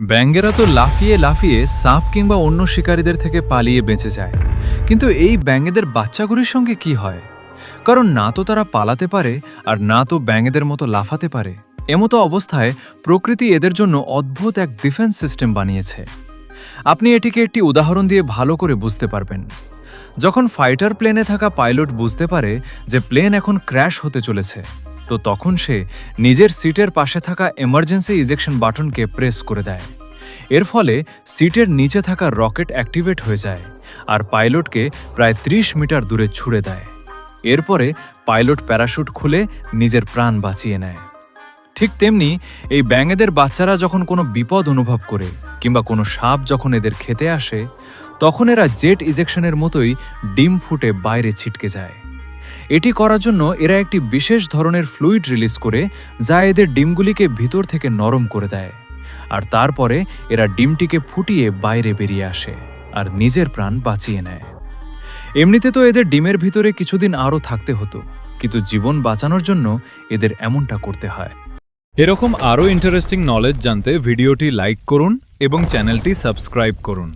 ব্যাঙ্গেরা তো লাফিয়ে লাফিয়ে সাপ কিংবা অন্য শিকারীদের থেকে পালিয়ে বেঁচে যায়। কিন্তু এই ব্যাঙেদের বাচ্চাগুলির সঙ্গে কি হয়? কারণ না তো তারা পালাতে পারে আর না তো ব্যাঙেদের মতো লাফাতে পারে। এমতো অবস্থায় প্রকৃতি এদের জন্য অদ্ভুত এক ডিফেন্স সিস্টেম বানিয়েছে। আপনি এটিকে একটি উদাহরণ দিয়ে ভালো করে বুঝতে পারবেন। যখন ফাইটার প্লেনে থাকা পাইলট বুঝতে পারে যে প্লেন এখন ক্র্যাশ হতে চলেছে তো তখন সে নিজের সিটের পাশে থাকা এমার্জেন্সি ইজেকশন বাটনকে প্রেস করে দেয়। এর ফলে সিটের নিচে থাকা রকেট অ্যাক্টিভেট হয়ে যায় আর পাইলটকে প্রায় ৩০ মিটার দূরে ছুড়ে দেয়। এরপরে পাইলট প্যারাশুট খুলে নিজের প্রাণ বাঁচিয়ে নেয়। ঠিক তেমনি এই ব্যাঙেদের বাচ্চারা যখন কোনো বিপদ অনুভব করে কিংবা কোনো সাপ যখন এদের খেতে আসে, তখন এরা জেট ইজেকশনের মতোই ডিম ফুটে বাইরে ছিটকে যায়। এটি করার জন্য এরা একটি বিশেষ ধরনের ফ্লুইড রিলিজ করে যা এদের ডিমগুলিকে ভিতর থেকে নরম করে দেয়। আর তারপরে এরা ডিমটিকে ফুটিয়ে বাইরে বেরিয়ে আসে আর নিজের প্রাণ বাঁচিয়ে নেয়। এমনিতে তো এদের ডিমের ভিতরে কিছুদিন আরও থাকতে হতো, কিন্তু জীবন বাঁচানোর জন্য এদের এমনটা করতে হয়। এরকম আরও ইন্টারেস্টিং নলেজ জানতে ভিডিওটি লাইক করুন এবং চ্যানেলটি সাবস্ক্রাইব করুন।